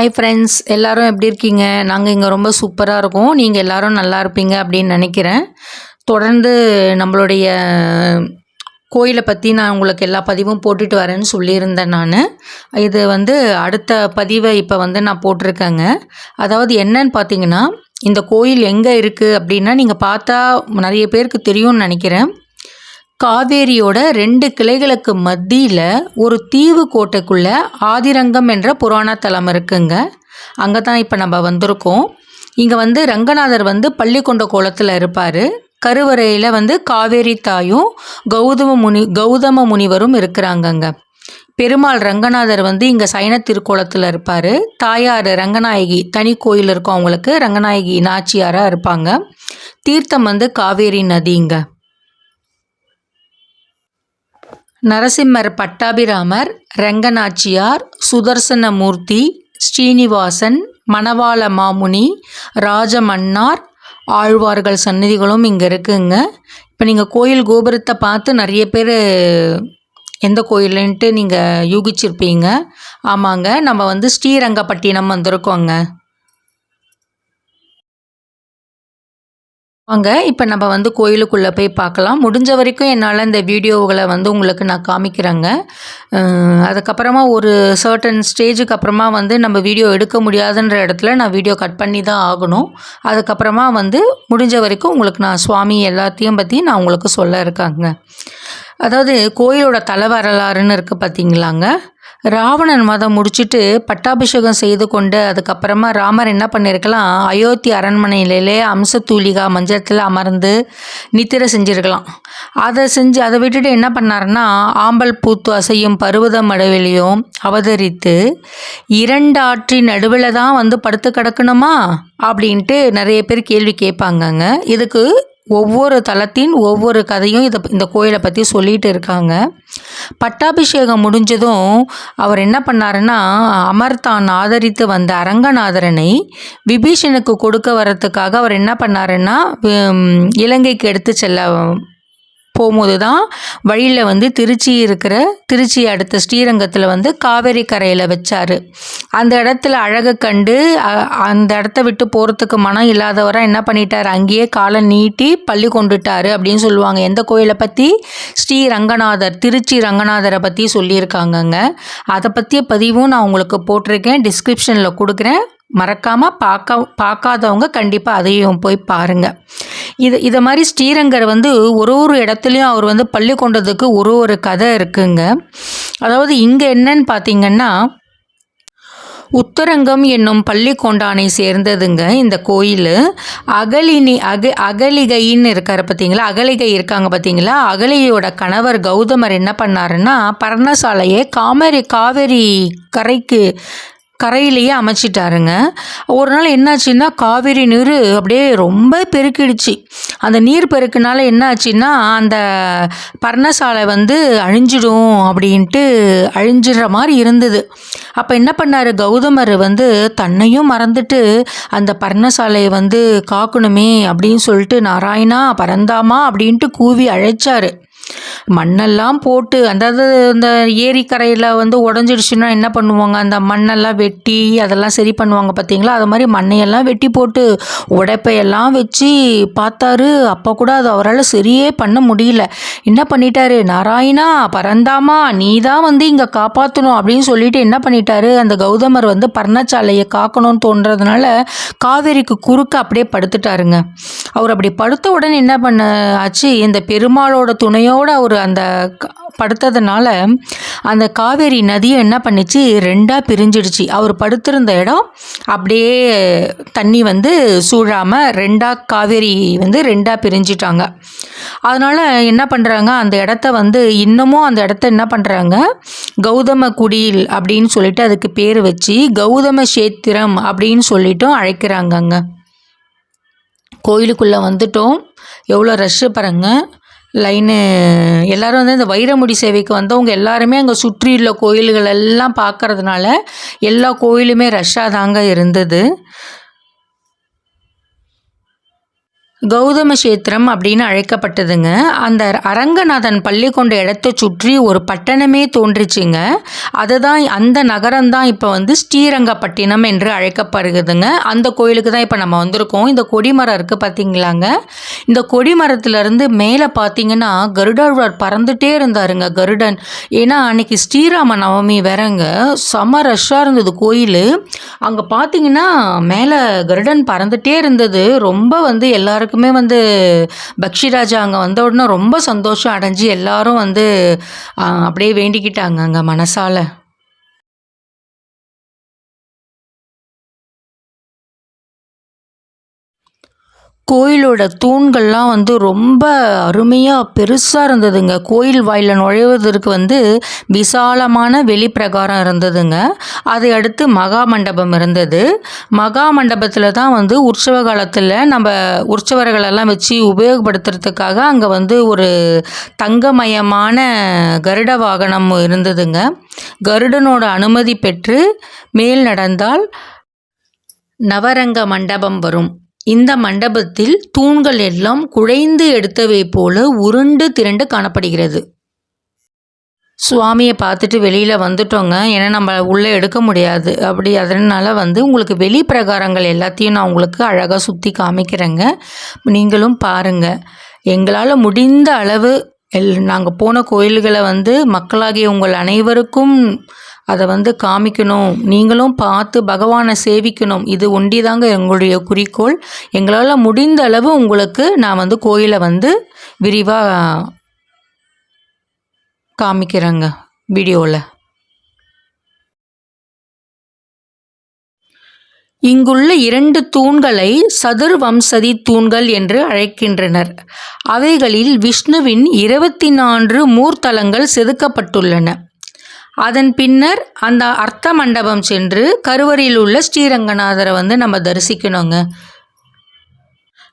Hi friends எல்லோரும் எப்படி இருக்கீங்க? நாங்கள் இங்கே ரொம்ப சூப்பராக இருக்கோம். நீங்கள் எல்லோரும் நல்லா இருப்பீங்க அப்படின்னு நினைக்கிறேன். தொடர்ந்து நம்மளுடைய கோயிலை பற்றி நான் உங்களுக்கு எல்லா பதிவும் போட்டுட்டு வரேன்னு சொல்லியிருந்தேன் நான். இது வந்து அடுத்த பதிவை இப்போ வந்து நான் போட்டிருக்கேங்க. அதாவது என்னன்னு பார்த்தீங்கன்னா இந்த கோயில் எங்கே இருக்குது அப்படின்னா நீங்கள் பார்த்தா நிறைய பேருக்கு தெரியும்னு நினைக்கிறேன். காவேரியோட ரெண்டு கிளைகளுக்கு மத்தியில் ஒரு தீவு கோட்டைக்குள்ள ஆதிரங்கம் என்ற புராண தலம் இருக்குங்க. அங்கே தான் இப்போ நம்ம வந்திருக்கோம். இங்கே வந்து ரங்கநாதர் வந்து பள்ளிக்கொண்ட கோலத்தில் இருப்பார். கருவறையில் வந்து காவேரி தாயும் கௌதம முனி கௌதம முனிவரும் இருக்கிறாங்கங்க. பெருமாள் ரங்கநாதர் வந்து இங்கே சைன திருக்கோலத்தில் இருப்பார். தாயார் ரங்கநாயகி தனி கோயில் இருக்கும் அவங்களுக்கு. ரங்கநாயகி நாச்சியாராக இருப்பாங்க. தீர்த்தம் வந்து காவேரி நதிங்க. நரசிம்மர் பட்டாபிராமர் ரங்கநாச்சியார் சுதர்சனமூர்த்தி ஸ்ரீனிவாசன் மணவாள மாமுனி ராஜமன்னார் ஆழ்வார்கள் சன்னதிகளும் இங்கே இருக்குங்க. இப்போ நீங்கள் கோயில் கோபுரத்தை பார்த்து நிறைய பேர் எந்த கோயிலுன்ட்டு நீங்கள் யூகிச்சிருப்பீங்க. ஆமாங்க நம்ம வந்து ஸ்ரீரங்கப்பட்டினம் வந்திருக்கோங்க. வாங்க இப்போ நம்ம வந்து கோயிலுக்குள்ளே போய் பார்க்கலாம். முடிஞ்ச வரைக்கும் என்னால் இந்த வீடியோவுகளை வந்து உங்களுக்கு நான் காமிக்கிறேங்க. அதுக்கப்புறமா ஒரு சர்டன் ஸ்டேஜுக்கு அப்புறமா வந்து நம்ம வீடியோ எடுக்க முடியாதுன்ற இடத்துல நான் வீடியோ கட் பண்ணி தான் ஆகணும். அதுக்கப்புறமா வந்து முடிஞ்ச வரைக்கும் உங்களுக்கு நான் சுவாமி எல்லாத்தையும் பற்றி நான் உங்களுக்கு சொல்ல இருக்காங்க. அதாவது கோயிலோட தலை வரலாறுன்னு இருக்குது பார்த்தீங்களாங்க ராவணன் மதம் முடிச்சுட்டு பட்டாபிஷேகம் செய்து கொண்டு அதுக்கப்புறமா ராமர் என்ன பண்ணியிருக்கலாம் அயோத்தி அரண்மனையிலே அம்சத்தூலிகா மஞ்சத்தில் அமர்ந்து நித்திரை செஞ்சுருக்கலாம். அதை செஞ்சு அதை விட்டுட்டு என்ன பண்ணாருன்னா ஆம்பல் பூத்து அசையும் பருவத மடவெளியும் அவதரித்து இரண்டு ஆற்றின் நடுவில் தான் வந்து படுத்து கிடக்கணுமா? அப்படின்ட்டு நிறைய பேர் கேள்வி கேட்பாங்கங்க. இதுக்கு ஒவ்வொரு தலத்தின் ஒவ்வொரு கதையும் இதை இந்த கோயிலை பற்றி சொல்லிட்டு இருக்காங்க. பட்டாபிஷேகம் முடிஞ்சதும் அவர் என்ன பண்ணாருன்னா அமர்தான் ஆதரித்து வந்த அரங்கநாதரனை விபீஷனுக்கு கொடுக்க வரத்துக்காக அவர் என்ன பண்ணாருன்னா இலங்கைக்கு எடுத்து செல்ல போகும்போது தான் வழியில் வந்து திருச்சி இருக்கிற திருச்சி அடுத்த ஸ்ரீரங்கத்தில் வந்து காவேரி கரையில் வச்சார். அந்த இடத்துல அழகை கண்டு அந்த இடத்த விட்டு போகிறதுக்கு மனம் இல்லாதவராக என்ன பண்ணிட்டார்? அங்கேயே காலை நீட்டி பள்ளி கொண்டுட்டாரு அப்படின்னு சொல்லுவாங்க. எந்த கோயிலை பற்றி ஸ்ரீ ரங்கநாதர் திருச்சி ரங்கநாதரை பற்றி சொல்லியிருக்காங்கங்க. அதை பற்றிய பதிவும் நான் உங்களுக்கு போட்டிருக்கேன். டிஸ்கிரிப்ஷனில் கொடுக்குறேன். மறக்காமல் பார்க்க பார்க்காதவங்க கண்டிப்பாக அதையும் போய் பாருங்கள் இது இதை மாதிரி ஸ்ரீரங்கர் வந்து ஒரு ஒரு இடத்துலையும் அவர் வந்து பள்ளி கொண்டதுக்கு ஒரு ஒரு கதை இருக்குங்க. அதாவது இங்கே என்னன்னு பார்த்தீங்கன்னா உத்தரங்கம் என்னும் பள்ளி கொண்டானை சேர்ந்ததுங்க இந்த கோயில். அகலினி அக அகலிகைன்னு இருக்கார் பார்த்தீங்களா அகலிகை இருக்காங்க பார்த்தீங்களா அகலியோட கணவர் கௌதமர் என்ன பண்ணாருன்னா பர்ணசாலையை காமரி காவேரி கரைக்கு கரையிலேயே அமைச்சிட்டாருங்க. ஒரு நாள் என்னாச்சுன்னா காவேரி நீர் அப்படியே ரொம்ப பெருக்கிடுச்சு. அந்த நீர் பெருக்குனால என்னாச்சுன்னா அந்த பர்ணசாலை வந்து அழிஞ்சிடும் அப்படின்ட்டு அழிஞ்சிடுற மாதிரி இருந்தது. அப்போ என்ன பண்ணார்? கௌதமர் வந்து தன்னையும் மறந்துட்டு அந்த பர்ணசாலையை வந்து காக்கணுமே அப்படின்னு சொல்லிட்டு நாராயணா பரந்தாமா அப்படின்ட்டு கூவி அழைச்சாரு. மண்ணெல்லாம் போட்டு அதாவது இந்த ஏரிக்கரையில் வந்து உடஞ்சிடுச்சுன்னா என்ன பண்ணுவாங்க? அந்த மண்ணெல்லாம் வெட்டி அதெல்லாம் சரி பண்ணுவாங்க பார்த்தீங்களா அது மாதிரி மண்ணையெல்லாம் வெட்டி போட்டு உடைப்பையெல்லாம் வச்சு பார்த்தாரு. அப்போ கூட அது அவரால் சரியே பண்ண முடியல. என்ன பண்ணிட்டாரு? நாராயணா பரந்தாமா நீ தான் வந்து இங்கே காப்பாற்றணும் அப்படின்னு சொல்லிட்டு என்ன பண்ணிட்டாரு? அந்த கௌதமர் வந்து பர்ணச்சாலையை காக்கணும்னு தோன்றதுனால காவேரிக்கு குறுக்க அப்படியே படுத்துட்டாருங்க. அவர் அப்படி படுத்த உடனே என்ன பண்ண ஆச்சு இந்த பெருமாளோட துணையோ துணையோடு அவர் அந்த க- படுத்ததுனால அந்த காவேரி நதியை என்ன பண்ணுச்சு? ரெண்டாக பிரிஞ்சிடுச்சு. அவர் படுத்திருந்த இடம் அப்படியே தண்ணி வந்து சூழாமல் ரெண்டாக காவேரி வந்து ரெண்டாக பிரிஞ்சிட்டாங்க. அதனால் என்ன பண்ணுறாங்க அந்த இடத்த வந்து இன்னமும் அந்த இடத்த என்ன பண்ணுறாங்க கௌதம குடியில் அப்படின்னு சொல்லிட்டு அதுக்கு பேர் வச்சு கௌதம சேத்திரம் அப்படின்னு சொல்லிட்டும் அழைக்கிறாங்கங்க. கோயிலுக்குள்ளே வந்துட்டோம். எவ்வளோ ரஷ்ஷு பாருங்க. லைனு எல்லாரும் வந்து இந்த வைரமுடி சேவைக்கு வந்தவங்க எல்லாருமே அங்கே சுற்றி உள்ள கோயில்கள் எல்லாம் பார்க்கறதுனால எல்லா கோயிலுமே ரஷ்ஷாக தாங்க இருந்தது. கௌதம கஷேத்திரம் அப்படின்னு அழைக்கப்பட்டதுங்க. அந்த அரங்கநாதன் பள்ளி கொண்ட இடத்தை சுற்றி ஒரு பட்டணமே தோன்றுச்சுங்க. அதுதான் அந்த நகரம் தான் இப்போ வந்து ஸ்ரீரங்கப்பட்டினம் என்று அழைக்கப்படுகுதுங்க அந்த கோயிலுக்கு தான் இப்போ நம்ம வந்திருக்கோம். இந்த கொடிமரம் இருக்குது பார்த்தீங்களாங்க இந்த கொடிமரத்துலேருந்து மேலே பார்த்தீங்கன்னா கருடாழ்வார் பறந்துட்டே இருந்தாருங்க கருடன். ஏன்னா அன்னைக்கு ஸ்ரீராம நவமி வேறங்க. செம ரஷ்ஷாக இருந்தது கோயில். அங்கே பார்த்தீங்கன்னா மேலே கருடன் பறந்துட்டே இருந்தது. ரொம்ப வந்து எல்லாருக்குமே எல்லாருக்குமே வந்து பக்ஷிராஜா அங்கே வந்த உடனே ரொம்ப சந்தோஷம் அடைஞ்சு எல்லாரும் வந்து அப்படியே வேண்டிக்கிட்டாங்க அங்கே மனசால. கோயிலோட தூண்கள்லாம் வந்து ரொம்ப அருமையாக பெருசாக இருந்ததுங்க. கோயில் வாயில் நுழைவதற்கு வந்து விசாலமான வெளிப்பிரகாரம் இருந்ததுங்க. அதை அடுத்து மகா மண்டபம் இருந்தது. மகா மண்டபத்தில் தான் வந்து உற்சவ காலத்தில் நம்ம உற்சவர்களெல்லாம் வச்சு உபயோகப்படுத்துறதுக்காக அங்கே வந்து ஒரு தங்கமயமான கருட வாகனம் இருந்ததுங்க. கருடனோட அனுமதி பெற்று மேல் நடந்தால் நவரங்க மண்டபம் வரும். இந்த மண்டபத்தில் தூண்கள் எல்லாம் குழைந்து எடுத்தவை போல உருண்டு திரண்டு காணப்படுகிறது. சுவாமியை பார்த்துட்டு வெளியில் வந்துட்டோங்க. ஏன்னா நம்ம உள்ளே எடுக்க முடியாது. அப்படி அதனால் வந்து உங்களுக்கு வெளி பிரகாரங்கள் எல்லாத்தையும் நான் உங்களுக்கு அழகாக சுற்றி காமிக்கிறேங்க. நீங்களும் பாருங்கள் எங்களால் முடிந்த அளவு எல் நாங்கள் போன கோயில்களை வந்து மக்களாகிய உங்கள் அனைவருக்கும் அதை வந்து காமிக்கணும். நீங்களும் பார்த்து பகவானை சேவிக்கணும். இது ஒண்டிதாங்க எங்களுடைய குறிக்கோள். எங்களால் முடிந்த அளவு உங்களுக்கு நான் வந்து கோயிலை வந்து விரிவாக காமிக்கிறேங்க வீடியோவில் இங்குள்ள இரண்டு தூண்களை சதுர் வம்சதி தூண்கள் என்று அழைக்கின்றனர். அவைகளில் விஷ்ணுவின் இருபத்தி நான்கு மூர்த்தலங்கள் செதுக்கப்பட்டுள்ளன. அதன் பின்னர் அந்த அர்த்த மண்டபம் சென்று கருவறையில் உள்ள ஸ்ரீரங்கநாதரை வந்து நம்ம தரிசிக்கணுங்க.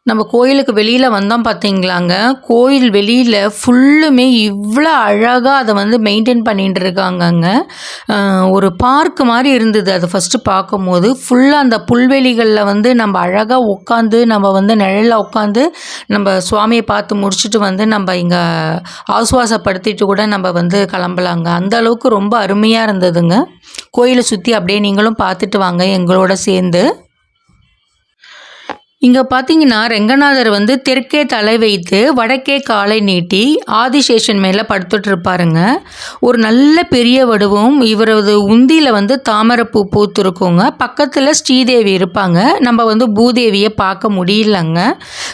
நம்ம கோயிலுக்கு வெளியில் வந்தோம் பார்த்தீங்களாங்க கோயில் வெளியில் ஃபுல்லுமே இவ்வளோ அழகாக அதை வந்து மெயின்டைன் பண்ணிட்டு இருக்காங்கங்க. ஒரு பார்க் மாதிரி இருந்தது அது ஃபஸ்ட்டு பார்க்கும்போது. ஃபுல்லாக அந்த புல்வெளிகளில் வந்து நம்ம அழகாக உட்காந்து நம்ம வந்து நிழலில் உட்காந்து நம்ம சுவாமியை பார்த்து முடிச்சுட்டு வந்து நம்ம இங்கே ஆசுவாசப்படுத்திட்டு கூட நம்ம வந்து கிளம்பலாங்க. அந்த அளவுக்கு ரொம்ப அருமையாக இருந்ததுங்க. கோயிலை சுற்றி அப்படியே நீங்களும் பார்த்துட்டு வாங்க எங்களோட சேர்ந்து. இங்கே பார்த்தீங்கன்னா ரெங்கநாதர் வந்து தெற்கே தலை வைத்து வடக்கே காலை நீட்டி ஆதிசேஷன் மேலே படுத்துட்டு இருப்பாருங்க. ஒரு நல்ல பெரிய வடுவும் இவரது உந்தியில் வந்து தாமரைப்பூ பூத்துருக்குங்க. பக்கத்தில் ஸ்ரீதேவி இருப்பாங்க. நம்ம வந்து பூதேவியை பார்க்க முடியலங்க.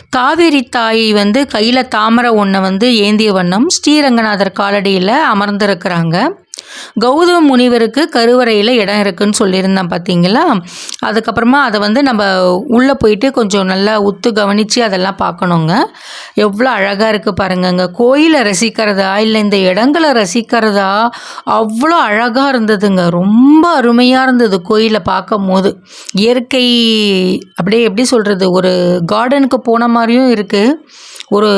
காவேரி தாய் வந்து கையில் தாமரை ஒன்றை வந்து ஏந்திய வண்ணம் ஸ்ரீரங்கநாதர் காலடியில் அமர்ந்திருக்கிறாங்க. கௌதம முனிவருக்கு கருவறையில் இடம் இருக்குன்னு சொல்லியிருந்தேன் பார்த்தீங்களா அதுக்கப்புறமா அதை வந்து நம்ம உள்ளே போயிட்டு கொஞ்சம் நல்லா உத்து கவனித்து அதெல்லாம் பார்க்கணுங்க. எவ்வளோ அழகாக இருக்குது பாருங்கங்க. கோயிலை ரசிக்கிறதா இல்லை இந்த இடங்களை ரசிக்கிறதா அவ்வளோ அழகாக இருந்ததுங்க. ரொம்ப அருமையாக இருந்தது கோயிலை பார்க்கும் போது இயற்கை அப்படியே எப்படி சொல்கிறது ஒரு கார்டனுக்கு போன மாதிரியும் இருக்குது ஒரு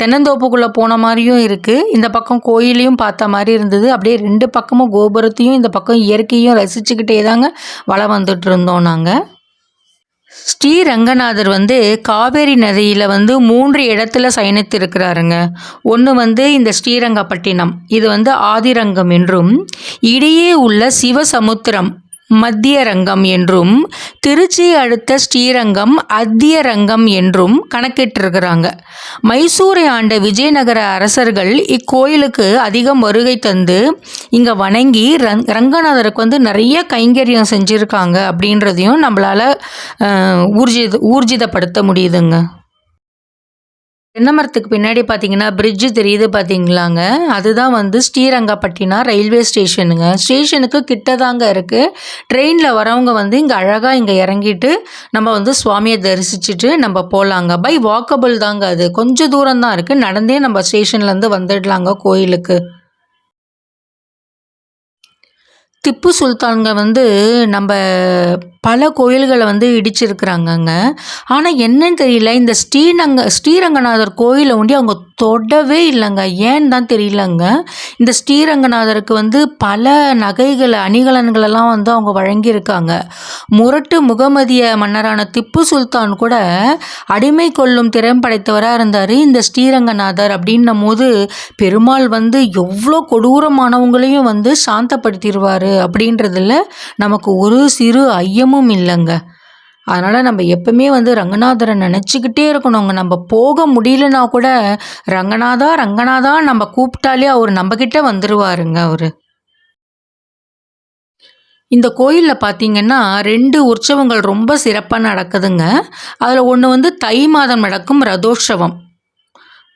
தென்னந்தோப்புக்குள்ளே போன மாதிரியும் இருக்குது இந்த பக்கம் கோயிலையும் பார்த்த மாதிரி இருந்தது. அப்படியே ரெண்டு பக்கமும் கோபுரத்தையும் இந்த பக்கம் இயற்கையும் ரசிச்சுக்கிட்டே தாங்க வளம் வந்துட்டு இருந்தோம் நாங்கள் ஸ்ரீரங்கநாதர் வந்து காவேரி நதியில் வந்து மூன்று இடத்துல சயனித்து இருக்கிறாருங்க. ஒன்று வந்து இந்த ஸ்ரீரங்கப்பட்டினம் இது வந்து ஆதிரங்கம் என்றும் இடையே உள்ள சிவசமுத்திரம் மத்தியரங்கம் என்றும் திருச்சி அடுத்த ஸ்ரீரங்கம் அத்தியரங்கம் என்றும் கணக்கிட்டிருக்கிறாங்க. மைசூரை ஆண்ட விஜயநகர அரசர்கள் இக்கோயிலுக்கு அதிகம் வருகை தந்து இங்கே வணங்கி ரங் ரங்கநாதருக்கு வந்து நிறைய கைங்கரியம் செஞ்சுருக்காங்க அப்படின்றதையும் நம்மளால் ஊர்ஜித ஊர்ஜிதப்படுத்த முடியுதுங்க. தென்னமரத்துக்கு பின்னாடி பார்த்தீங்கன்னா பிரிட்ஜு தெரியுது பார்த்தீங்களாங்க அதுதான் வந்து ஸ்ரீரங்கப்பட்டினா ரயில்வே ஸ்டேஷனுங்க ஸ்டேஷனுக்கு கிட்ட தாங்க இருக்குது ட்ரெயினில் வரவங்க வந்து இங்கே அழகாக இங்கே இறங்கிட்டு நம்ம வந்து சுவாமியை தரிசிச்சுட்டு நம்ம போகலாங்க பை வாக்கபிள் தாங்க அது. கொஞ்சம் தூரம் தான் இருக்குது நடந்தே நம்ம ஸ்டேஷன்லேருந்து வந்துடலாங்க கோயிலுக்கு. திப்பு சுல்தான்க வந்து நம்ம பல கோயில்களை வந்து இடிச்சிருக்கிறாங்கங்க. ஆனால் என்னன்னு தெரியல இந்த ஸ்ரீரங்க ஸ்ரீரங்கநாதர் கோயிலை ஒண்டி அவங்க தொடவே இல்லைங்க. ஏன்னு தான் தெரியலங்க. இந்த ஸ்ரீரங்கநாதருக்கு வந்து பல நகைகளை அணிகலன்களெல்லாம் வந்து அவங்க வழங்கியிருக்காங்க. முரட்டு முகமதிய மன்னரான திப்பு சுல்தான் கூட அடிமை கொள்ளும் திறன் படைத்தவராக இருந்தார் இந்த ஸ்ரீரங்கநாதர் அப்படின்னும் போது பெருமாள் வந்து எவ்வளோ கொடூரமானவங்களையும் வந்து சாந்தப்படுத்திடுவார் அப்படின்றதுல நமக்கு ஒரு சிறு ஐயமும் இல்லைங்க. அதனால் நம்ம எப்பவுமே வந்து ரங்கநாதரை நினச்சிக்கிட்டே இருக்கணுங்க. நம்ம போக முடியலன்னா கூட ரங்கநாதா ரங்கநாதா நம்ம கூப்பிட்டாலே அவர் நம்மக்கிட்ட வந்துடுவாருங்க அவர். இந்த கோயிலில் பார்த்தீங்கன்னா ரெண்டு உற்சவங்கள் ரொம்ப சிறப்பாக நடக்குதுங்க. அதில் ஒன்று வந்து தை மாதம் நடக்கும் ரதோற்சவம்.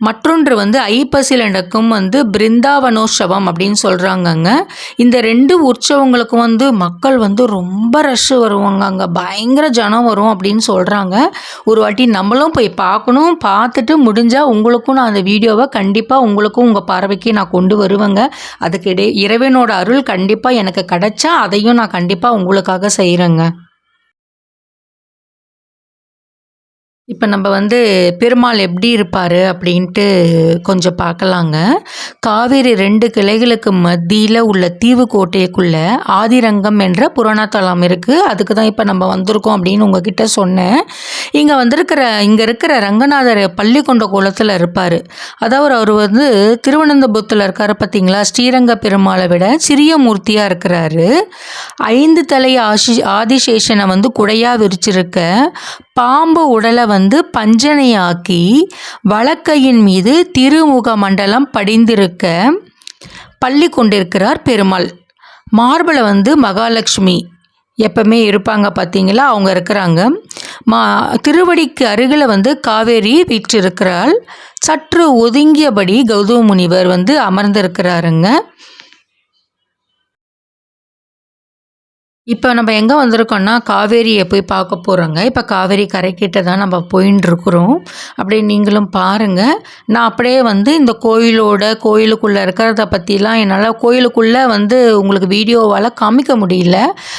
மற்றொன்று வந்து ஐப்பசியில் நடக்கும் வந்து பிருந்தாவனோற்சவம் அப்படின்னு சொல்கிறாங்கங்க இந்த ரெண்டு உற்சவங்களுக்கும் வந்து மக்கள் வந்து ரொம்ப ரஷ்ஷு வருவாங்க. அங்கே பயங்கர ஜனம் வரும் அப்படின்னு சொல்கிறாங்க ஒரு வாட்டி நம்மளும் போய் பார்க்கணும். பார்த்துட்டு முடிஞ்சால் உங்களுக்கும் நான் அந்த வீடியோவை கண்டிப்பாக உங்களுக்கும் உங்கள் பார்வைக்கு நான் கொண்டு வருவேங்க. அதுக்கு இறைவனோட அருள் கண்டிப்பாக எனக்கு கிடைச்சா அதையும் நான் கண்டிப்பாக உங்களுக்காக செய்கிறேங்க இப்போ நம்ம வந்து பெருமாள் எப்படி இருப்பார் அப்படின்ட்டு கொஞ்சம் பார்க்கலாங்க. காவேரி ரெண்டு கிளைகளுக்கு மத்தியில் உள்ள தீவு கோட்டைக்குள்ளே ஆதிரங்கம் என்ற புராணத்தலம் இருக்குது அதுக்கு தான் இப்போ நம்ம வந்திருக்கோம் அப்படின்னு உங்ககிட்ட சொன்னேன். இங்கே வந்திருக்கிற இங்கே இருக்கிற ரங்கநாதர் பள்ளிக்கொண்ட கோலத்தில் இருப்பார். அதாவது அவர் வந்து திருவனந்தபுரத்தில் இருக்கார் பார்த்தீங்களா ஸ்ரீரங்க பெருமாளை விட சிறிய மூர்த்தியாக இருக்கிறாரு. ஐந்து தலை ஆசி ஆதிசேஷனை வந்து குடையாக விரிச்சிருக்க பாம்பு உடலை வந்து பஞ்சனையாக்கி வழக்கையின் மீது திருமுக மண்டலம் படிந்திருக்க பள்ளி கொண்டிருக்கிறார் பெருமாள். மார்பில் வந்து மகாலட்சுமி. எப்பவுமே இருப்பாங்க பார்த்தீங்களா அவங்க இருக்கிறாங்க. மா திருவடிக்கு அருகில் வந்து காவேரி வீற்றிருக்கிறாள். சற்று ஒதுங்கியபடி கௌதம முனிவர் வந்து அமர்ந்திருக்கிறாருங்க. இப்போ நம்ம எங்கே வந்திருக்கோம்னா காவேரியை போய் பார்க்க போகிறோங்க இப்போ காவேரி கரைக்கிட்ட தான் நம்ம போயின்னு இருக்கிறோம் அப்படியே நீங்களும் பாருங்கள் நான் அப்படியே வந்து இந்த கோயிலோட கோயிலுக்குள்ளே இருக்கிறத பற்றிலாம் என்னால் கோயிலுக்குள்ளே வந்து உங்களுக்கு வீடியோவால் காமிக்க முடியல.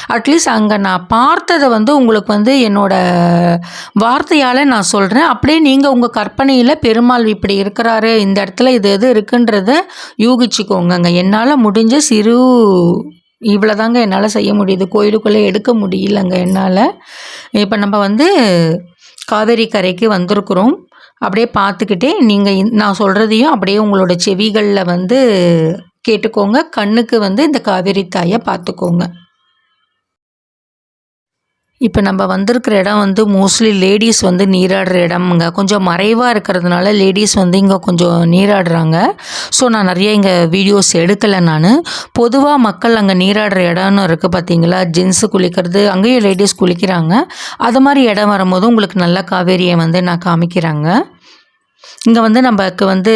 அட்லீஸ்ட் அங்கே நான் பார்த்ததை வந்து உங்களுக்கு வந்து என்னோடய வார்த்தையால் நான் சொல்கிறேன் அப்படியே நீங்கள் உங்கள் கற்பனையில் பெருமாள் இப்படி இருக்கிறாரு இந்த இடத்துல இது எது இருக்குன்றத யூகிச்சுக்கோங்க என்னால் முடிஞ்ச சிறு இவ்வளோதாங்க என்னால் செய்ய முடியுது. கோயிலுக்குள்ளே எடுக்க முடியலங்க என்னால். இப்போ நம்ம வந்து காவேரி கரைக்கு வந்திருக்குறோம். அப்படியே பார்த்துக்கிட்டே நீங்கள் நான் சொல்கிறதையும் அப்படியே உங்களோட செவிகளில் வந்து கேட்டுக்கோங்க. கண்ணுக்கு வந்து இந்த காவேரி தாயை பார்த்துக்கோங்க. இப்போ நம்ம வந்திருக்கிற இடம் வந்து மோஸ்ட்லி லேடிஸ் வந்து நீராடுற இடம்ங்க. கொஞ்சம் மறைவாக இருக்கிறதுனால லேடிஸ் வந்து இங்கே கொஞ்சம் நீராடுறாங்க. ஸோ நான் நிறைய இங்கே வீடியோஸ் எடுக்கலை நான். பொதுவாக மக்கள் அங்கே நீராடுற இடம்னு இருக்குது பார்த்தீங்களா ஜென்ஸு குளிக்கிறது அங்கேயும் லேடிஸ் குளிக்கிறாங்க. அது மாதிரி இடம் வரும்போது உங்களுக்கு நல்ல காவேரியை வந்து நான் காமிக்கிறாங்க. இங்கே வந்து நமக்கு வந்து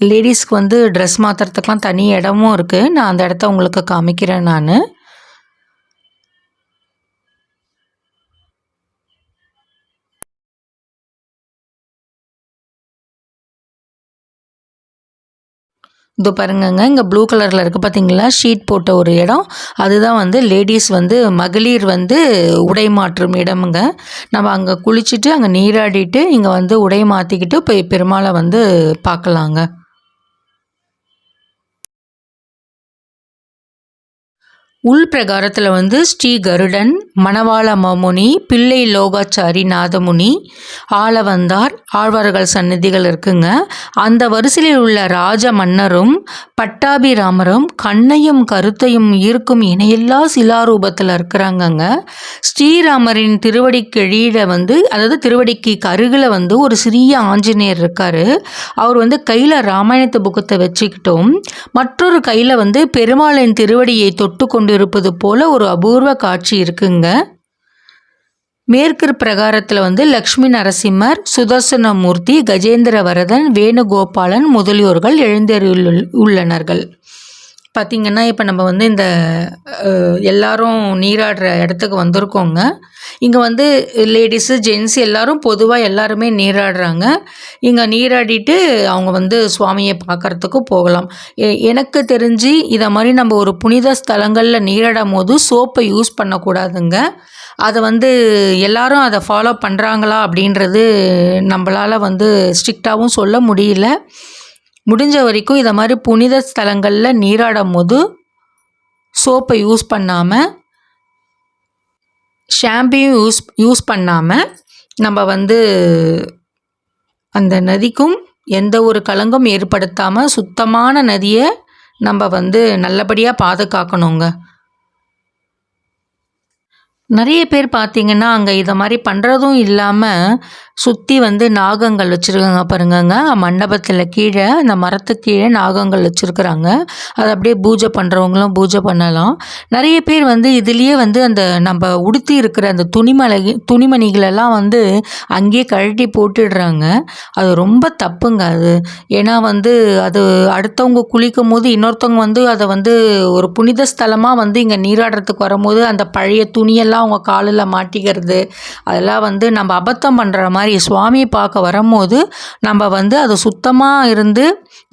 லேடிஸ்க்கு வந்து ட்ரெஸ் மாற்றுறதுக்கெலாம் தனி இடமும் இருக்குது நான் அந்த இடத்த உங்களுக்கு காமிக்கிறேன் நான். இதோ பாருங்கங்க இங்கே ப்ளூ கலரில் இருக்குது பார்த்தீங்களா ஷீட் போட்ட ஒரு இடம். அதுதான் வந்து லேடிஸ் வந்து மகளிர் வந்து உடை மாற்றும் இடமுங்க. நம்ம அங்கே குளிச்சுட்டு அங்கே நீராடிட்டு இங்கே வந்து உடை மாற்றிக்கிட்டு போய் பெருமாளை வந்து பார்க்கலாங்க. உள் பிரகாரத்தில் வந்து ஸ்ரீ கருடன் மணவாள மாமுனி பிள்ளை லோகாச்சாரி நாதமுனி ஆளவந்தார் ஆழ்வார்கள் சன்னதிகள் இருக்குங்க. அந்த வரிசையில் உள்ள ராஜ மன்னரும் பட்டாபிராமரும் கண்ணையும் கருத்தையும் ஈர்க்கும் இணையில்லா சிலாரூபத்தில் இருக்கிறாங்கங்க. ஸ்ரீராமரின் திருவடிக்கு வந்து அதாவது திருவடிக்கு கருகில் வந்து ஒரு சிறிய ஆஞ்சநேயர் இருக்கார். அவர் வந்து கையில் ராமாயணத்து புக்கத்தை வச்சுக்கிட்டோம் மற்றொரு கையில் வந்து பெருமாளின் திருவடியை தொட்டு கொண்டு கொண்டிருப்பது போல ஒரு அபூர்வ காட்சி இருக்குங்க. மேற்கு பிரகாரத்தில் வந்து லக்ஷ்மி நரசிம்மர் சுதர்சனமூர்த்தி கஜேந்திர வரதன் வேணுகோபாலன் முதலியோர்கள் எழுந்தருள் உள்ளனர்கள். பார்த்திங்கன்னா இப்போ நம்ம வந்து இந்த எல்லாரும் நீராடுற இடத்துக்கு வந்திருக்கோங்க. இங்கே வந்து லேடிஸு ஜென்ஸ் எல்லாரும் பொதுவாக எல்லாருமே நீராடுறாங்க. இங்கே நீராடிட்டு அவங்க வந்து சுவாமியை பார்க்கறதுக்கு போகலாம். எனக்கு தெரிஞ்சு இதை மாதிரி நம்ம ஒரு புனித ஸ்தலங்களில் நீராடும் போது சோப்பை யூஸ் பண்ணக்கூடாதுங்க. அதை வந்து எல்லாரும் அதை ஃபாலோ பண்ணுறாங்களா அப்படின்றது நம்மளால் வந்து ஸ்ட்ரிக்டாகவும் சொல்ல முடியல. முடிஞ்ச வரைக்கும் இதை மாதிரி புனித ஸ்தலங்களில் நீராடும் போது சோப்பை யூஸ் பண்ணாமல் ஷாம்பையும் யூஸ் யூஸ் பண்ணாமல் நம்ம வந்து அந்த நதிக்கும் எந்த ஒரு களங்கம் ஏற்படுத்தாமல் சுத்தமான நதியை நம்ம வந்து நல்லபடியாக பாதுகாக்கணுங்க. நிறைய பேர் பார்த்தீங்கன்னா அங்கே இதை மாதிரி பண்ணுறதும் இல்லாமல் சுற்றி வந்து நாகங்கள் வச்சுருக்காங்க பாருங்கங்க. மண்டபத்தில் கீழே அந்த மரத்துக்கு கீழே நாகங்கள் வச்சுருக்குறாங்க. அதை அப்படியே பூஜை பண்ணுறவங்களும் பூஜை பண்ணலாம். நிறைய பேர் வந்து இதுலேயே வந்து அந்த நம்ம உடுத்தி இருக்கிற அந்த துணிமலை துணிமணிகளெல்லாம் வந்து அங்கேயே கழட்டி போட்டுடுறாங்க. அது ரொம்ப தப்புங்க அது. ஏன்னா வந்து அது அடுத்தவங்க குளிக்கும் போது இன்னொருத்தவங்க வந்து அதை வந்து ஒரு புனித ஸ்தலமாக வந்து இங்கே நீராடுறதுக்கு வரும்போது அந்த பழைய துணியெல்லாம் அவங்க காலில் மாட்டிக்கிறது அதெல்லாம் வந்து நம்ம அபத்தம் பண்ணுற மாதிரி சுவாமியை பார்க்க வரும்போது நம்ம வந்து அது சுத்தமாக இருந்து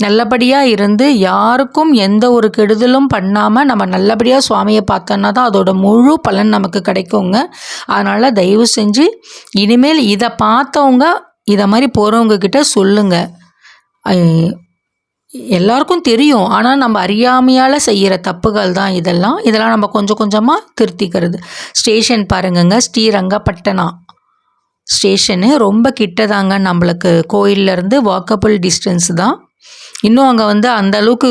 நல்லபடியாக இருந்து யாருக்கும் எந்த ஒரு கெடுதலும் பண்ணாமல் நம்ம நல்லபடியாக சுவாமியை பார்த்தோன்னா தான் அதோட முழு பலன் நமக்கு கிடைக்குங்க. அதனால் தயவு செஞ்சு இனிமேல் இதை பார்த்தவங்க இதை மாதிரி போகிறவங்க கிட்ட சொல்லுங்கள் எல்லாருக்கும் தெரியும். ஆனால் நம்ம அறியாமையால் செய்கிற தப்புகள் தான் இதெல்லாம். இதெல்லாம் நம்ம கொஞ்சம் கொஞ்சமாக திருத்திக்கிறது. ஸ்டேஷன் பாருங்கங்க. ஸ்ரீரங்கப்பட்டனா ஸ்டேஷனு. ரொம்ப கிட்டதாங்க நம்மளுக்கு. கோயிலேருந்து வாக்கபிள் டிஸ்டன்ஸ் தான். இன்னும் அங்கே வந்து அந்த அளவுக்கு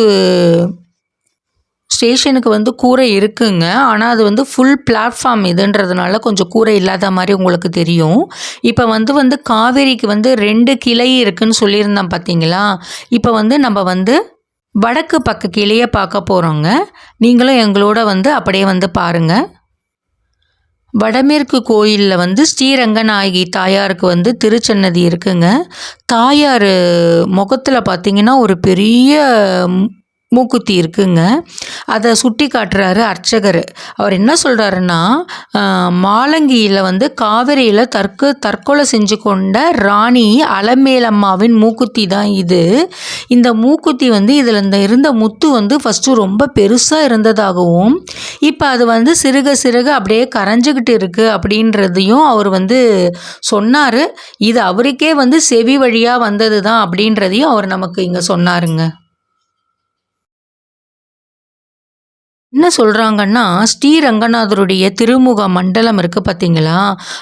ஸ்டேஷனுக்கு வந்து கூரை இருக்குங்க. ஆனால் அது வந்து ஃபுல் பிளாட்ஃபார்ம் இதுன்றதுனால கொஞ்சம் கூரை இல்லாத மாதிரி உங்களுக்கு தெரியும். இப்போ வந்து வந்து காவேரிக்கு வந்து ரெண்டு கிளை இருக்குன்னு சொல்லியிருந்தோம் பார்த்தீங்களா இப்போ வந்து நம்ம வந்து வடக்கு பக்க கிளையை பார்க்க போகிறோங்க நீங்களும் எங்களோட வந்து அப்படியே வந்து பாருங்கள் வடமேற்கு கோயிலில் வந்து ஸ்ரீரங்கநாயகி தாயாருக்கு வந்து திருச்சன்னதி இருக்குங்க. தாயார் முகத்தில் பார்த்தீங்கன்னா ஒரு பெரிய மூக்குத்தி இருக்குங்க. அதை சுட்டி காட்டுறாரு அர்ச்சகர். அவர் என்ன சொல்கிறாருன்னா மாலங்கியில் வந்து காவிரியில் தற்கு தற்கொலை செஞ்சு கொண்ட ராணி அலமேலம்மாவின் மூக்குத்தி தான் இது. இந்த மூக்குத்தி வந்து இதில் இந்த இருந்த முத்து வந்து ஃபஸ்ட்டு ரொம்ப பெருசாக இருந்ததாகவும் இப்போ அது வந்து சிறுக சிறுக அப்படியே கரைஞ்சிக்கிட்டு இருக்குது அப்படின்றதையும் அவர் வந்து சொன்னார். இது அவருக்கே வந்து செவி வழியாக வந்தது தான் அப்படின்றதையும் அவர் நமக்கு இங்கே சொன்னாருங்க. என்ன சொல்கிறாங்கன்னா ஸ்ரீரங்கநாதருடைய திருமுக மண்டலம் இருக்குது பார்த்தீங்களா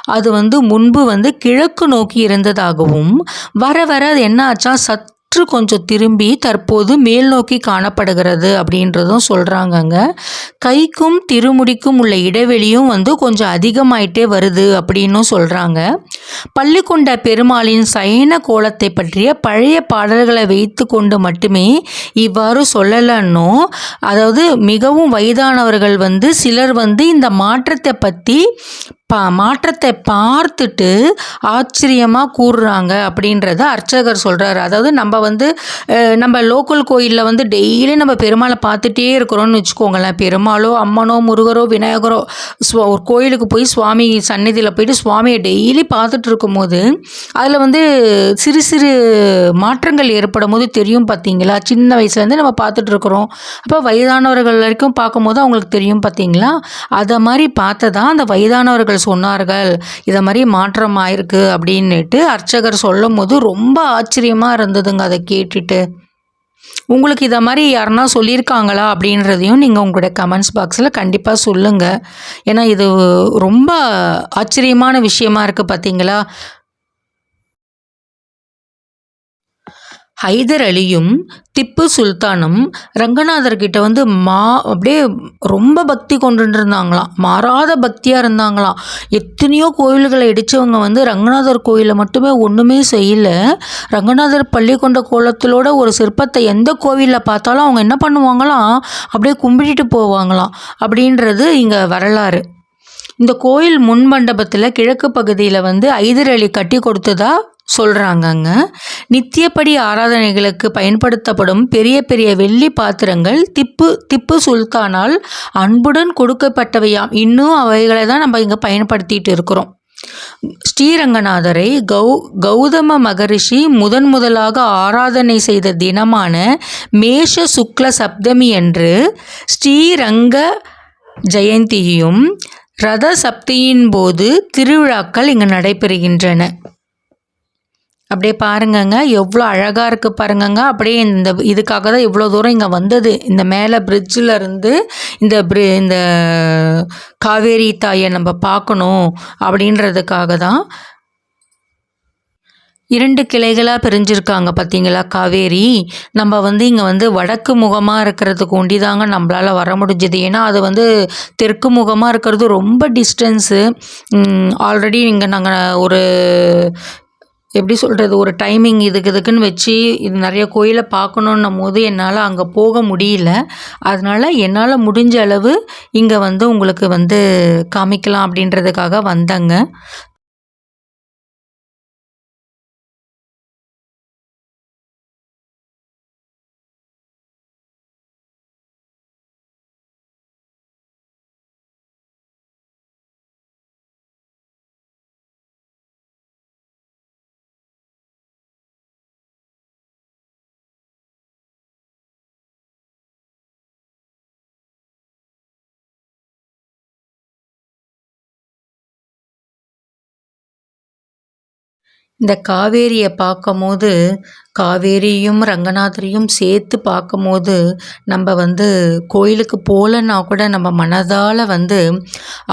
அது வந்து முன்பு வந்து கிழக்கு நோக்கி இருந்ததாகவும் வர வர அது என்ன ஆச்சா சற்று கொஞ்சம் திரும்பி தற்போது மேல் நோக்கி காணப்படுகிறது அப்படின்றதும் சொல்கிறாங்கங்க கைக்கும் திருமுடிக்கும் உள்ள இடைவெளியும் வந்து கொஞ்சம் அதிகமாயிட்டே வருது அப்படின்னும் சொல்கிறாங்க பள்ளிக்கொண்ட பெருமாளின் சயன கோலத்தை பற்றிய பழைய பாடல்களை வைத்து கொண்டு மட்டுமே இவ்வாறு சொல்லலன்னோ அதாவது மிகவும் வயதானவர்கள் வந்து சிலர் வந்து இந்த மாற்றத்தை பற்றி பா மாற்றத்தை பார்த்துட்டு ஆச்சரியமாக கூறுறாங்க அப்படின்றத அர்ச்சகர் சொல்கிறாரு அதாவது நம்ம வந்து நம்ம லோக்கல் கோயிலில் வந்து டெய்லி நம்ம பெருமாளை பார்த்துட்டே இருக்கிறோம்னு வச்சுக்கோங்களேன். பெருமாளோ அம்மனோ முருகரோ விநாயகரோ ஒரு கோயிலுக்கு போய் சுவாமி சந்நிதியில் போயிட்டு சுவாமியை டெய்லி பார்த்துட்டு இருக்கும்போது அதில் வந்து சிறு சிறு மாற்றங்கள் ஏற்படும் போது தெரியும் பார்த்தீங்களா? சின்ன வயசுலேருந்து நம்ம பார்த்துட்டு இருக்கிறோம். அப்போ வயதானவர்கள் வரைக்கும் பார்க்கும்போது அவங்களுக்கு தெரியும் பார்த்தீங்களா? அதை மாதிரி பார்த்ததா அந்த வயதானவர்கள் சொன்னார்கள் இதை மாதிரி மாற்றம் ஆயிருக்கு அப்படின்னுட்டு அர்ச்சகர் சொல்லும் போது ரொம்ப ஆச்சரியமாக இருந்ததுங்க அதை கேட்டுட்டு. உங்களுக்கு இதை மாதிரி யாருன்னா சொல்லியிருக்காங்களா? அப்படின்றதையும் நீங்கள் உங்களுடைய கமெண்ட்ஸ் பாக்ஸில் கண்டிப்பாக சொல்லுங்கள் ஏன்னா இது ரொம்ப ஆச்சரியமான விஷயமா இருக்குது பார்த்தீங்களா ஹைதர் அலியும் திப்பு சுல்தானும் ரங்கநாதர்கிட்ட வந்து மா அப்படியே ரொம்ப பக்தி கொண்டுட்டு இருந்தாங்களாம் மாறாத பக்தியாக இருந்தாங்களாம் எத்தனையோ கோயில்களை இடித்தவங்க வந்து ரங்கநாதர் கோயிலை மட்டுமே ஒன்றுமே செய்யல. ரங்கநாதர் பள்ளி கொண்ட கோலத்திலோட ஒரு சிற்பத்தை எந்த கோவிலில் பார்த்தாலும் அவங்க என்ன பண்ணுவாங்களாம் அப்படியே கும்பிட்டுட்டு போவாங்களாம் அப்படின்றது இங்கே வரலாறு. இந்த கோயில் முன் மண்டபத்தில் கிழக்கு பகுதியில் வந்து ஐதர் அலி கட்டி கொடுத்ததா? சொல்கிறாங்கங்க நித்தியப்படி ஆராதனைகளுக்கு பயன்படுத்தப்படும் பெரிய பெரிய வெள்ளி பாத்திரங்கள் திப்பு திப்பு சுல்தானால் அன்புடன் கொடுக்கப்பட்டவையாம். இன்னும் அவைகளை தான் நம்ம இங்கே பயன்படுத்திட்டு இருக்கிறோம். ஸ்ரீரங்கநாதரை கௌ கௌதம மகரிஷி முதன் முதலாக ஆராதனை செய்த தினமான மேஷ சுக்ல சப்தமி என்று ஸ்ரீரங்க ஜெயந்தியும் ரத சப்தியின் போது திருவிழாக்கள் இங்கு நடைபெறுகின்றன. அப்படியே பாருங்கங்க. எவ்வளோ அழகாக இருக்குது பாருங்கங்க. அப்படியே இந்த இதுக்காக தான் இவ்வளோ தூரம் இங்கே வந்தது. இந்த மேலே பிரிட்ஜில் இருந்து இந்த பிரி இந்த காவேரி தாயை நம்ம பார்க்கணும் அப்படின்றதுக்காக தான் இரண்டு கிளைகளாக பிரிஞ்சிருக்காங்க பார்த்தீங்களா காவேரி. நம்ம வந்து இங்கே வந்து வடக்கு முகமாக இருக்கிறதுக்கு ஒண்டி தாங்க நம்மளால் வர முடிஞ்சது. ஏன்னா அது வந்து தெற்கு முகமாக இருக்கிறது ரொம்ப டிஸ்டன்ஸு ஆல்ரெடி இங்கே நாங்கள் ஒரு எப்படி சொல்கிறது ஒரு டைமிங் இதுக்கு இதுக்குன்னு வச்சு இது நிறைய கோயிலை பார்க்கணுன்னும் போது என்னால் அங்கே போக முடியல. அதனால் என்னால் முடிஞ்ச அளவு இங்கே வந்து உங்களுக்கு வந்து காமிக்கலாம் அப்படின்றதுக்காக வந்தேங்க. இந்த காவேரியை பார்க்கும்போது காவேரியும் ரங்கநாதரையும் சேர்த்து பார்க்கும்போது நம்ம வந்து கோயிலுக்கு போகலன்னா கூட நம்ம மனதால் வந்து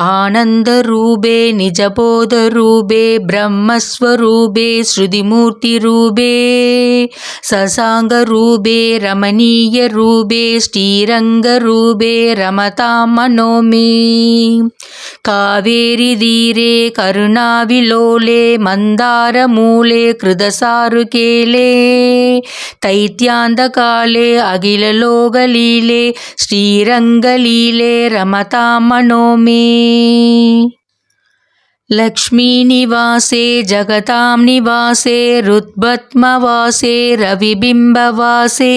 ஆனந்த ரூபே நிஜபோத ரூபே பிரம்மஸ்வரூபே ஸ்ருதிமூர்த்தி ரூபே சசாங்க ரூபே ரமணீய ரூபே ஸ்ரீரங்க ரூபே ரமதா மனோமி காவேரி தீரே கருணாவிலோலே மந்தாரம் మూలే కృతసారుకేలే తైత్యాంధకాలే అఖిలలోగలీలే శ్రీరంగలీలే రమతా మనోమే लक्ष्मीनिवासे जगतां निवासे रुद्भत्मवासे रविबिम्बवासे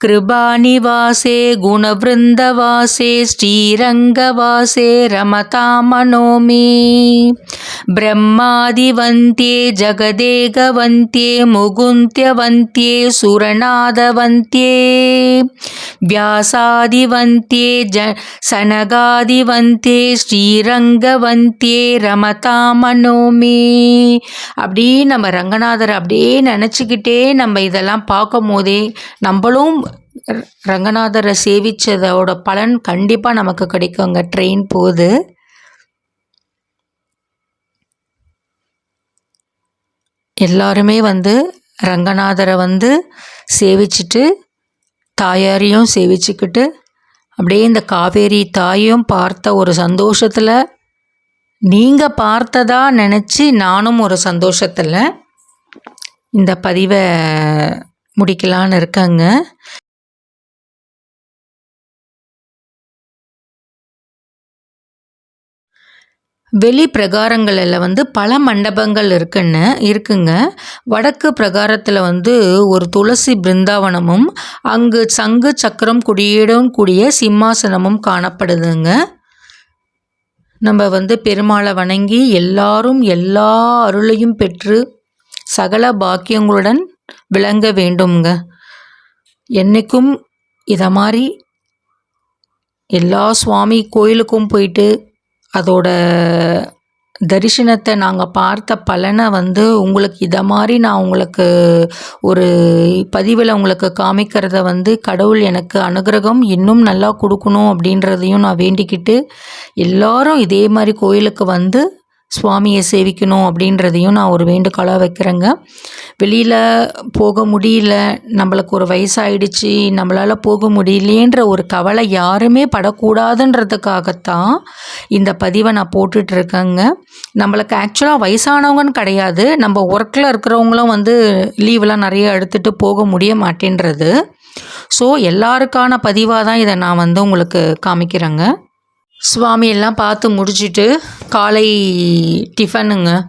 कृपानिवासे गुणवृन्दवासे श्रीरङ्गवासे रमतां मनोमि ब्रह्मादिवन्त्ये जगदेकवन्त्ये मुकुन्त्यवन्त्ये सुरनादवन्त्ये व्यासादिवन्त्ये ज सनगादिवन्त्ये श्रीरङ्गवन्त्ये ரமதா மனோமே அப்படியே நம்ம ரங்கநாதர் அப்படியே நினச்சிக்கிட்டே நம்ம இதெல்லாம் பார்க்கும் போதே நம்மளும் ரங்கநாதரை சேவித்ததோட பலன் கண்டிப்பாக நமக்கு கிடைக்குங்க. ட்ரெயின் போகுது. எல்லாருமே வந்து ரங்கநாதரை வந்து சேவிச்சுட்டு தாயாரையும் சேவிச்சுக்கிட்டு அப்படியே இந்த காவேரி தாயும் பார்த்த ஒரு சந்தோஷத்தில் நீங்கள் பார்த்ததா நினச்சி நானும் ஒரு சந்தோஷத்தில் இந்த பதிவை முடிக்கலான்னு இருக்கேங்க. வெளி பிரகாரங்களில் வந்து பல மண்டபங்கள் இருக்குன்னு இருக்குங்க. வடக்கு பிரகாரத்தில் வந்து ஒரு துளசி பிருந்தாவனமும் அங்கு சங்கு சக்கரம் குடியிடம் கூடிய சிம்மாசனமும் காணப்படுதுங்க. நம்ம வந்து பெருமாளை வணங்கி எல்லாரும் எல்லா அருளையும் பெற்று சகல பாக்கியங்களுடன் விளங்க வேண்டுங்க என்றைக்கும் இதை மாதிரி எல்லா சுவாமி கோயிலுக்கும் போயிட்டு அதோட தரிசனத்தை நாங்கள் பார்த்த பலனை வந்து உங்களுக்கு இதை மாதிரி நான் உங்களுக்கு ஒரு பதிவில் உங்களுக்கு காமிக்கிறத வந்து கடவுள் எனக்கு அனுகிரகம் இன்னும் நல்லா கொடுக்கணும் அப்படின்றதையும் நான் வேண்டிக்கிட்டு எல்லாரும் இதே மாதிரி கோயிலுக்கு வந்து சுவாமியை சேவிக்கணும் அப்படின்றதையும் நான் ஒரு வேண்டுகோளாக வைக்கிறேங்க. வெளியில் போக முடியல. நம்மளுக்கு ஒரு வயசாயிடுச்சு. நம்மளால் போக முடியலேன்ற ஒரு கவலை யாருமே படக்கூடாதுன்றதுக்காகத்தான் இந்த பதிவை நான் போட்டுட்ருக்கேங்க. நம்மளுக்கு ஆக்சுவலாக வயசானவங்கன்னு கிடையாது. நம்ம ஒர்க்கில் இருக்கிறவங்களும் வந்து லீவெலாம் நிறைய எடுத்துகிட்டு போக முடிய மாட்டேன்றது. ஸோ எல்லாருக்கான பதிவாக தான் இதை நான் வந்து உங்களுக்கு காமிக்கிறேங்க. சுவாமியெல்லாம் பார்த்து முடிச்சுட்டு காலை டிஃபனுங்க.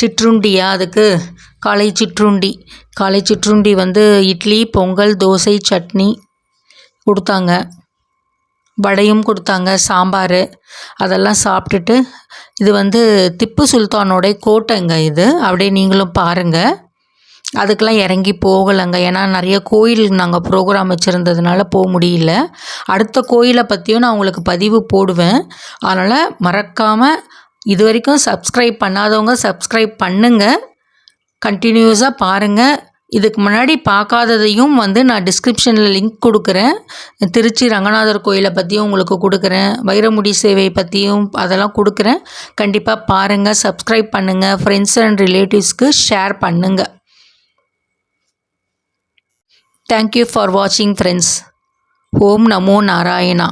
சிற்றுண்டியா அதுக்கு? காலை சிற்றுண்டி. காலை சிற்றுண்டி வந்து இட்லி பொங்கல் தோசை சட்னி கொடுத்தாங்க. வடையும் கொடுத்தாங்க சாம்பார். அதெல்லாம் சாப்பிட்டுட்டு இது வந்து திப்பு சுல்தானோடைய கோட்டைங்க இது. அப்படியே நீங்களும் பாருங்கள் அதுக்கெலாம் இறங்கி போகலைங்க. ஏன்னா நிறைய கோயில் நாங்கள் ப்ரோக்ராம் வச்சுருந்ததுனால போக முடியல. அடுத்த கோயிலை பற்றியும் நான் உங்களுக்கு பதிவு போடுவேன். அதனால் மறக்காமல் இது வரைக்கும் சப்ஸ்கிரைப் பண்ணாதவங்க சப்ஸ்கிரைப் பண்ணுங்கள் கண்டினியூஸாக பாருங்கள் இதுக்கு முன்னாடி பார்க்காததையும் வந்து நான் டிஸ்கிரிப்ஷனில் லிங்க் கொடுக்குறேன். திருச்சி ரங்கநாதர் கோயிலை பற்றியும் உங்களுக்கு கொடுக்குறேன். வைரமுடி சேவை பற்றியும் அதெல்லாம் கொடுக்குறேன். கண்டிப்பாக பாருங்கள் சப்ஸ்கிரைப் பண்ணுங்கள் ஃப்ரெண்ட்ஸ் அண்ட் ரிலேட்டிவ்ஸ்க்கு ஷேர் பண்ணுங்கள் thank you for watching friends Om Namo Narayana.